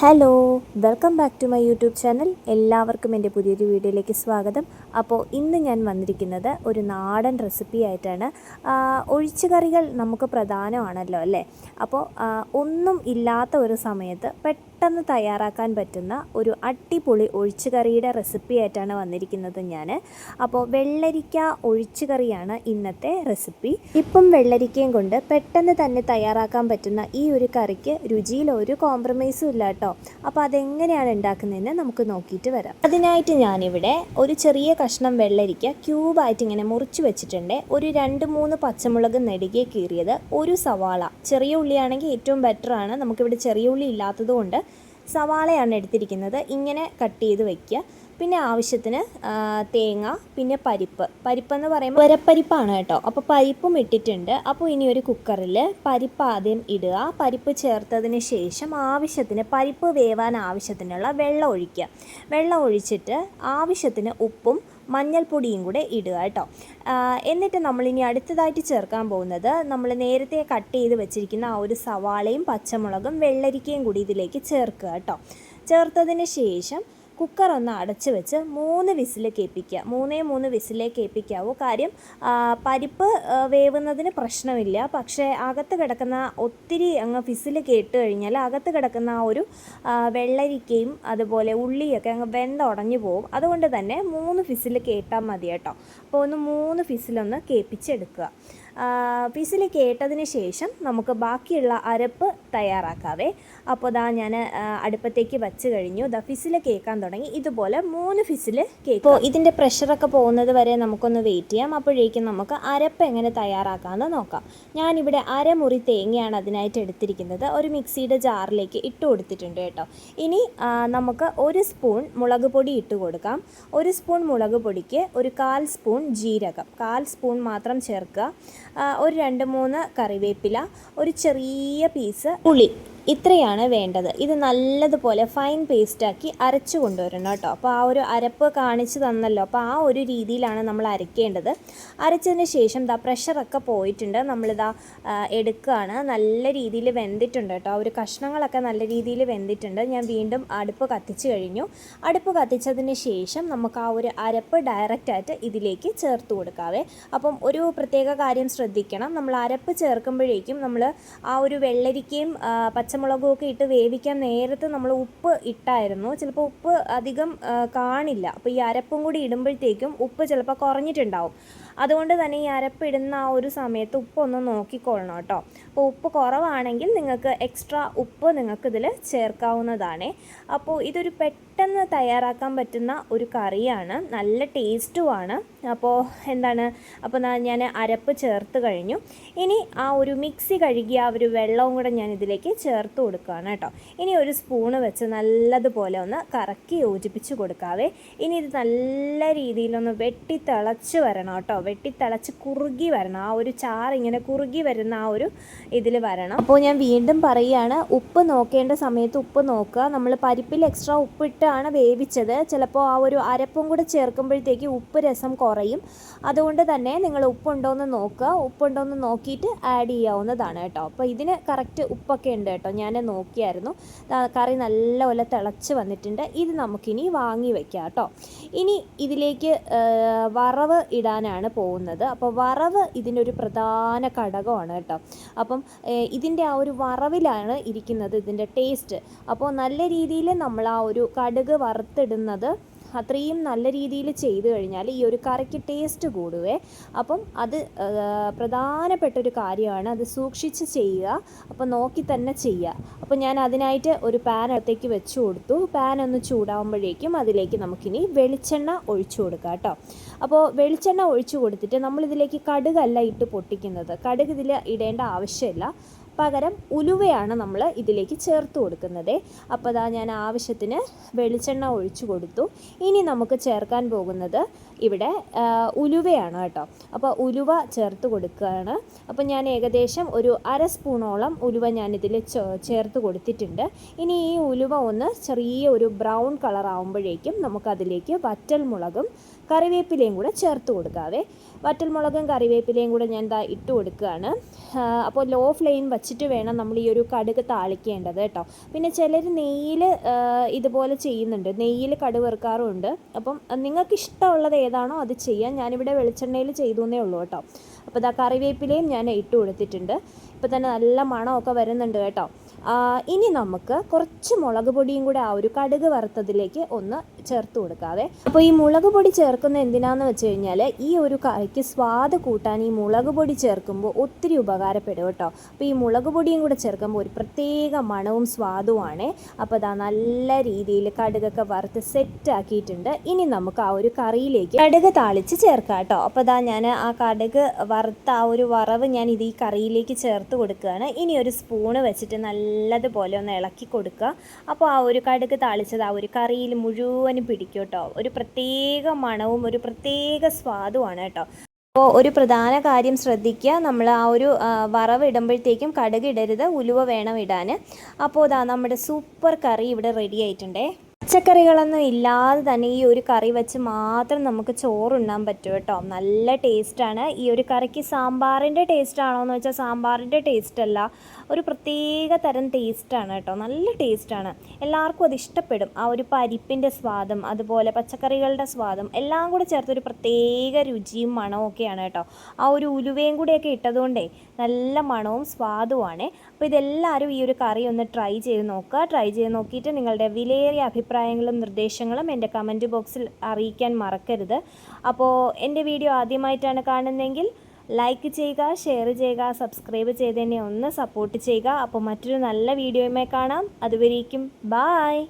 Hello welcome back to my YouTube channel എല്ലാവർക്കും എന്റെ പുതിയൊരു വീഡിയോയിലേക്ക് സ്വാഗതം. അപ്പോൾ ഇന്ന് ഞാൻ വന്നിരിക്കുന്നത് ഒരു നാടൻ റെസിപ്പി ആയിട്ടാണ്. ഒഴിച്ചു കറികൾ നമുക്ക് പ്രധാനമാണല്ലോ അല്ലേ? അപ്പോൾ ഒന്നും ഇല്ലാത്ത ഒരു സമയത്ത് പെട്ടെന്ന് തയ്യാറാക്കാൻ പറ്റുന്ന ഒരു അടിപൊളി ഒഴിച്ചുകറിയുടെ റെസിപ്പി ആയിട്ടാണ് വന്നിരിക്കുന്നത് ഞാൻ. അപ്പോൾ വെള്ളരിക്ക ഒഴിച്ചുകറിയാണ് ഇന്നത്തെ റെസിപ്പി ഇപ്പം വെള്ളരിക്കയും കൊണ്ട് പെട്ടെന്ന് തന്നെ തയ്യാറാക്കാൻ പറ്റുന്ന ഈ ഒരു കറിക്ക് രുചിയിൽ ഒരു കോംപ്രമൈസും ഇല്ല കേട്ടോ. അപ്പോൾ അതെങ്ങനെയാണ് ഉണ്ടാക്കുന്നതെന്ന് നമുക്ക് നോക്കിയിട്ട് വരാം. അതിനായിട്ട് ഞാനിവിടെ ഒരു ചെറിയ കഷ്ണം വെള്ളരിക്ക ക്യൂബായിട്ട് ഇങ്ങനെ മുറിച്ച് വെച്ചിട്ടുണ്ട്. ഒരു രണ്ട് മൂന്ന് പച്ചമുളക് നെടുകെ കീറിയത് ഒരു സവാള. ചെറിയ ഉള്ളിയാണെങ്കിൽ ഏറ്റവും ബെറ്ററാണ് നമുക്കിവിടെ ചെറിയ ഉള്ളി ഇല്ലാത്തതുകൊണ്ട് സവാളയാണ് എടുത്തിരിക്കുന്നത്. ഇങ്ങനെ കട്ട് ചെയ്ത് വെക്കുക. പിന്നെ ആവശ്യത്തിന് തേങ്ങ പിന്നെ പരിപ്പ്. പരിപ്പെന്ന് പറയുമ്പോൾ വരപ്പരിപ്പാണ് കേട്ടോ. അപ്പോൾ പരിപ്പും ഇട്ടിട്ടുണ്ട്. അപ്പോൾ ഇനി ഒരു കുക്കറിൽ പരിപ്പ് ആദ്യം ഇടുക. പരിപ്പ് ചേർത്തതിന് ശേഷം ആവശ്യത്തിന് പരിപ്പ് വേവാൻ ആവശ്യത്തിനുള്ള വെള്ളം ഒഴിക്കുക. വെള്ളം ഒഴിച്ചിട്ട് ആവശ്യത്തിന് ഉപ്പും മഞ്ഞൾപ്പൊടിയും കൂടെ ഇടുക കേട്ടോ. എന്നിട്ട് നമ്മളിനി അടുത്തതായിട്ട് ചേർക്കാൻ പോകുന്നത് നമ്മൾ നേരത്തെ കട്ട് ചെയ്ത് വെച്ചിരിക്കുന്ന ആ ഒരു സവാളയും പച്ചമുളകും വെള്ളരിക്കയും കൂടി ഇതിലേക്ക് ചേർക്കുക കേട്ടോ. ചേർത്തതിന് ശേഷം കുക്കർ ഒന്ന് അടച്ച് വെച്ച് മൂന്ന് വിസിൽ കേൾപ്പിക്കുക. മൂന്നേ മൂന്ന് വിസിലേ കേൾപ്പിക്കാവൂ. കാര്യം പരിപ്പ് വേവുന്നതിന് പ്രശ്നമില്ല. പക്ഷേ അകത്ത് കിടക്കുന്ന ഒത്തിരി അങ്ങ് വിസിൽ കേട്ട് കഴിഞ്ഞാൽ അകത്ത് കിടക്കുന്ന ആ ഒരു വെള്ളരിക്കയും അതുപോലെ ഉള്ളിയൊക്കെ അങ്ങ് വെന്തുടഞ്ഞു പോകും അതുകൊണ്ട് തന്നെ മൂന്ന് ഫിസിൽ കേട്ടാൽ മതി കേട്ടോ. അപ്പോൾ ഒന്ന് മൂന്ന് ഫിസിലൊന്ന് കേൾപ്പിച്ചെടുക്കുക. വിസിൽ കേട്ടതിന് ശേഷം നമുക്ക് ബാക്കിയുള്ള അരപ്പ് തയ്യാറാക്കാവേ. അപ്പോൾ ദാ ഞാൻ അടുപ്പത്തേക്ക് വെച്ച് കഴിഞ്ഞു. ദാ ഫിസിൽ കേൾക്കാൻ തുടങ്ങി. ഇതുപോലെ മൂന്ന് ഫിസിൽ കേൾക്കും ഇതിന്റെ പ്രഷറൊക്കെ പോകുന്നത് വരെ നമുക്കൊന്ന് വെയിറ്റ് ചെയ്യാം. അപ്പോഴേക്കും നമുക്ക് അരപ്പ് എങ്ങനെ തയ്യാറാക്കാമെന്ന് നോക്കാം. ഞാനിവിടെ അരമുറി തേങ്ങയാണ് അതിനായിട്ട് എടുത്തിരിക്കുന്നത്. ഒരു മിക്സിയുടെ ജാറിലേക്ക് ഇട്ട് കൊടുത്തിട്ടുണ്ട് കേട്ടോ. ഇനി നമുക്ക് ഒരു സ്പൂൺ മുളക് പൊടി ഇട്ട് കൊടുക്കാം. ഒരു സ്പൂൺ മുളക് പൊടിക്ക് ഒരു കാൽ സ്പൂൺ ജീരകം. കാൽ സ്പൂൺ മാത്രം ചേർക്കുക. ഒരു രണ്ട് മൂന്ന് കറിവേപ്പില ഒരു ചെറിയ പീസ് പുളി ഇത്രയാണ് വേണ്ടത്. ഇത് നല്ലതുപോലെ ഫൈൻ പേസ്റ്റാക്കി അരച്ചു കൊണ്ടുവരണം കേട്ടോ. അപ്പോൾ ആ ഒരു അരപ്പ് കാണിച്ചു തന്നല്ലോ. അപ്പോൾ ആ ഒരു രീതിയിലാണ് നമ്മൾ അരയ്ക്കേണ്ടത് അരച്ചതിന് ശേഷം ദാ പ്രഷറൊക്കെ പോയിട്ടുണ്ട്. നമ്മളിതാ എടുക്കുകയാണ് നല്ല രീതിയിൽ വെന്തിട്ടുണ്ട് കേട്ടോ. ആ ഒരു കഷ്ണങ്ങളൊക്കെ നല്ല രീതിയിൽ വെന്തിട്ടുണ്ട്. ഞാൻ വീണ്ടും അടുപ്പ് കത്തിച്ച് കഴിഞ്ഞു. അടുപ്പ് കത്തിച്ചതിന് ശേഷം നമുക്ക് ആ ഒരു അരപ്പ് ഡയറക്റ്റായിട്ട് ഇതിലേക്ക് ചേർത്ത് കൊടുക്കാവേ. അപ്പം ഒരു പ്രത്യേക കാര്യം ശ്രദ്ധിക്കണം. നമ്മൾ അരപ്പ് ചേർക്കുമ്പോഴേക്കും നമ്മൾ ആ ഒരു വെള്ളരിക്കയും പച്ചമുളകും ഒക്കെ ഇട്ട് വേവിക്കാൻ നേരത്ത് നമ്മൾ ഉപ്പ് ഇട്ടായിരുന്നു. ചിലപ്പോൾ ഉപ്പ് അധികം കാണില്ല. അപ്പോൾ ഈ അരപ്പും കൂടി ഇടുമ്പോഴത്തേക്കും ഉപ്പ് ചിലപ്പോൾ കുറഞ്ഞിട്ടുണ്ടാവും. അതുകൊണ്ട് തന്നെ ഈ അരപ്പ് ഇടുന്ന ആ ഒരു സമയത്ത് ഉപ്പൊന്ന് നോക്കിക്കൊള്ളണം കേട്ടോ. അപ്പോൾ ഉപ്പ് കുറവാണെങ്കിൽ നിങ്ങൾക്ക് എക്സ്ട്രാ ഉപ്പ് നിങ്ങൾക്കിതിൽ ചേർക്കാവുന്നതാണ്. അപ്പോൾ ഇതൊരു പെട്ടെന്ന് തയ്യാറാക്കാൻ പറ്റുന്ന ഒരു കറിയാണ്. നല്ല ടേസ്റ്റുമാണ്. അപ്പോൾ എന്താണ്? അപ്പോൾ ഞാൻ അരപ്പ് ചേർത്ത് കഴിഞ്ഞു. ഇനി ആ ഒരു മിക്സി കഴുകിയ ആ ഒരു വെള്ളവും കൂടെ ഞാൻ ഇതിലേക്ക് ചേർത്ത് കൊടുക്കുകയാണ് കേട്ടോ. ഇനി ഒരു സ്പൂണ് വെച്ച് നല്ലതുപോലെ ഒന്ന് കറക്കി യോജിപ്പിച്ച് കൊടുക്കാവേ. ഇനി ഇത് നല്ല രീതിയിലൊന്ന് വെട്ടി തിളച്ച് വരണം കേട്ടോ. വെട്ടി തിളച്ച് കുറുകി വരണം. ആ ഒരു ചാറ് ഇങ്ങനെ കുറുകി വരുന്ന ആ ഒരു ഇതിൽ വരണം. അപ്പോൾ ഞാൻ വീണ്ടും പറയുകയാണ് ഉപ്പ് നോക്കേണ്ട സമയത്ത് ഉപ്പ് നോക്കുക. നമ്മൾ പരിപ്പിൽ എക്സ്ട്രാ ഉപ്പിട്ടാണ് വേവിച്ചത്. ചിലപ്പോൾ ആ ഒരു അരപ്പും കൂടെ ചേർക്കുമ്പോഴത്തേക്ക് ഉപ്പ് രസം കുറയും. അതുകൊണ്ട് തന്നെ നിങ്ങൾ ഉപ്പുണ്ടോ എന്ന് നോക്കുക. ഉപ്പുണ്ടോ എന്ന് നോക്കിയിട്ട് ആഡ് ചെയ്യാവുന്നതാണ് കേട്ടോ. അപ്പോൾ ഇതിന് കറക്റ്റ് ഉപ്പൊക്കെ ഉണ്ട് കേട്ടോ. ഞാൻ നോക്കിയായിരുന്നു. കറി നല്ലപോലെ തിളച്ച് വന്നിട്ടുണ്ട്. ഇത് നമുക്കിനി വാങ്ങി വെക്കാം കേട്ടോ. ഇനി ഇതിലേക്ക് വറവ് ഇടാനാണ് പോകുന്നത്. അപ്പോൾ വറവ് ഇതിന്റെ ഒരു പ്രധാന ഘടകമാണ് കേട്ടോ. അപ്പം ഇതിന്റെ ആ ഒരു വറവിലാണ് ഇരിക്കുന്നത് ഇതിന്റെ ടേസ്റ്റ്. അപ്പോൾ നല്ല രീതിയിൽ നമ്മൾ ആ ഒരു കടുക് വറുത്തിടുന്നത് അത്രയും നല്ല രീതിയിൽ ചെയ്തു കഴിഞ്ഞാൽ ഈ ഒരു കറിക്ക് ടേസ്റ്റ് കൂടുവേ. അപ്പം അത് പ്രധാനപ്പെട്ട ഒരു കാര്യമാണ്. അത് സൂക്ഷിച്ച് ചെയ്യുക. അപ്പം നോക്കി തന്നെ ചെയ്യുക. അപ്പം ഞാൻ അതിനായിട്ട് ഒരു പാൻ അടുത്തേക്ക് വെച്ച് കൊടുത്തു. പാൻ ഒന്ന് ചൂടാകുമ്പോഴേക്കും അതിലേക്ക് നമുക്കിനി വെളിച്ചെണ്ണ ഒഴിച്ചു കൊടുക്കാം കേട്ടോ. അപ്പോൾ വെളിച്ചെണ്ണ ഒഴിച്ചു കൊടുത്തിട്ട് നമ്മളിതിലേക്ക് കടുകല്ല ഇട്ട് പൊട്ടിക്കുന്നത്. കടുക് ഇതിൽ ഇടേണ്ട ആവശ്യമില്ല. പകരം ഉലുവയാണ് നമ്മൾ ഇതിലേക്ക് ചേർത്ത് കൊടുക്കുന്നത്. അപ്പോൾ അതാ ഞാൻ ആവശ്യത്തിന് വെളിച്ചെണ്ണ ഒഴിച്ചു കൊടുത്തു. ഇനി നമുക്ക് ചേർക്കാൻ പോകുന്നത് ഇവിടെ ഉലുവയാണ് കേട്ടോ. അപ്പോൾ ഉലുവ ചേർത്ത് കൊടുക്കുകയാണ്. അപ്പോൾ ഞാൻ ഏകദേശം ഒരു അര സ്പൂണോളം ഉലുവ ഞാനിതിൽ ചേർത്ത് കൊടുത്തിട്ടുണ്ട്. ഇനി ഈ ഉലുവ ഒന്ന് ചെറിയ ഒരു ബ്രൗൺ കളർ ആകുമ്പോഴേക്കും നമുക്കതിലേക്ക് വറ്റൽ മുളകും കറിവേപ്പിലയും കൂടെ ചേർത്ത് കൊടുക്കാവേ. വറ്റൽമുളകും കറിവേപ്പിലയും കൂടെ ഞാൻ എന്താ ഇട്ട് കൊടുക്കുകയാണ്. അപ്പോൾ ലോ ഫ്ലെയിം വച്ചിട്ട് വേണം നമ്മൾ ഈ ഒരു കടുക് താളിക്കേണ്ടത് കേട്ടോ. പിന്നെ ചിലർ നെയ്യിൽ ഇതുപോലെ ചെയ്യുന്നുണ്ട്. നെയ്യിൽ കടുക് വറുക്കാറുമുണ്ട്. അപ്പം നിങ്ങൾക്ക് ഇഷ്ടമുള്ളത് ഏതാണോ അത് ചെയ്യാം. ഞാനിവിടെ വെളിച്ചെണ്ണയിൽ ചെയ്തു എന്നേ ഉള്ളൂ കേട്ടോ. അപ്പോൾ ഇതാ കറിവേപ്പിലയും ഞാൻ ഇട്ട് കൊടുത്തിട്ടുണ്ട്. ഇപ്പോൾ തന്നെ നല്ല മണമൊക്കെ വരുന്നുണ്ട് കേട്ടോ. ഇനി നമുക്ക് കുറച്ച് മുളക് പൊടിയും കൂടെ ആ ഒരു കടുക് വറുത്തതിലേക്ക് ഒന്ന് ചേർത്ത് കൊടുക്കാതെ അപ്പോൾ ഈ മുളക് പൊടി ചേർക്കുന്ന എന്തിനാന്ന് വെച്ച് കഴിഞ്ഞാൽ ഈ ഒരു കറിക്ക് സ്വാദ് കൂട്ടാൻ ഈ മുളക് പൊടി ചേർക്കുമ്പോൾ ഒത്തിരി ഉപകാരപ്പെടും കേട്ടോ. അപ്പോൾ ഈ മുളക് പൊടിയും കൂടെ ചേർക്കുമ്പോൾ ഒരു പ്രത്യേക മണവും സ്വാദുമാണ്. അപ്പോൾ അതാ നല്ല രീതിയിൽ കടുകൊക്കെ വറുത്ത് സെറ്റ് ആക്കിയിട്ടുണ്ട്. ഇനി നമുക്ക് ആ ഒരു കറിയിലേക്ക് കടുക് താളിച്ച് ചേർക്കാം കേട്ടോ. അപ്പോൾ അതാ ഞാൻ ആ കടുക് വറുത്ത ആ ഒരു വറവ് ഞാൻ ഇത് ഈ കറിയിലേക്ക് ചേർത്ത് കൊടുക്കുകയാണ്. ഇനി ഒരു സ്പൂണ് വെച്ചിട്ട് നല്ലതുപോലെ ഒന്ന് ഇളക്കി കൊടുക്കുക. അപ്പോൾ ആ ഒരു കടുക് താളിച്ചത് ആ ഒരു കറിയിൽ മുഴുവനും പിടിക്കും കേട്ടോ. ഒരു പ്രത്യേക മണവും ഒരു പ്രത്യേക സ്വാദുമാണ് കേട്ടോ. അപ്പോൾ ഒരു പ്രധാന കാര്യം ശ്രദ്ധിക്കുക. നമ്മൾ ആ ഒരു വറവ് ഇടുമ്പോഴത്തേക്കും കടുക് ഇടരുത് ഉലുവ വേണം ഇടാൻ അപ്പോൾ ഇതാ നമ്മുടെ സൂപ്പർ കറി ഇവിടെ റെഡി ആയിട്ടുണ്ടേ. പച്ചക്കറികളൊന്നും ഇല്ലാതെ തന്നെ ഈ ഒരു കറി വെച്ച് മാത്രം നമുക്ക് ചോറുണ്ണാൻ പറ്റും കേട്ടോ. നല്ല ടേസ്റ്റാണ് ഈ ഒരു കറിക്ക് സാമ്പാറിന്റെ ടേസ്റ്റ് ആണോ എന്ന് വെച്ചാൽ സാമ്പാറിന്റെ ടേസ്റ്റ് അല്ല. ഒരു പ്രത്യേക തരം ടേസ്റ്റാണ് കേട്ടോ. നല്ല ടേസ്റ്റാണ് എല്ലാവർക്കും അത് ഇഷ്ടപ്പെടും. ആ ഒരു പരിപ്പിന്റെ സ്വാദം അതുപോലെ പച്ചക്കറികളുടെ സ്വാദം എല്ലാം കൂടി ചേർത്തൊരു പ്രത്യേക രുചിയും മണവും ഒക്കെയാണ് കേട്ടോ. ആ ഒരു ഉലുവയും കൂടിയൊക്കെ ഇട്ടതുകൊണ്ടേ നല്ല മണവും സ്വാദുമാണ് അപ്പോൾ ഇതെല്ലാവരും ഈ ഒരു കറി ഒന്ന് ട്രൈ ചെയ്ത് നോക്കുക. ട്രൈ ചെയ്ത് നോക്കിയിട്ട് നിങ്ങളുടെ വിലയേറിയ അഭിപ്രായങ്ങളും നിർദ്ദേശങ്ങളും എന്റെ കമന്റ് ബോക്സിൽ അറിയിക്കാൻ മറക്കരുത്. അപ്പോൾ എന്റെ വീഡിയോ ആദ്യമായിട്ടാണ് കാണുന്നതെങ്കിൽ ലൈക്ക് ചെയ്യുക ഷെയർ ചെയ്യുക സബ്സ്ക്രൈബ് ചെയ്ത് തന്നെ ഒന്ന് സപ്പോർട്ട് ചെയ്യുക. അപ്പോൾ മറ്റൊരു നല്ല വീഡിയോയുമായി കാണാം. അതുവരേക്കും ബായ്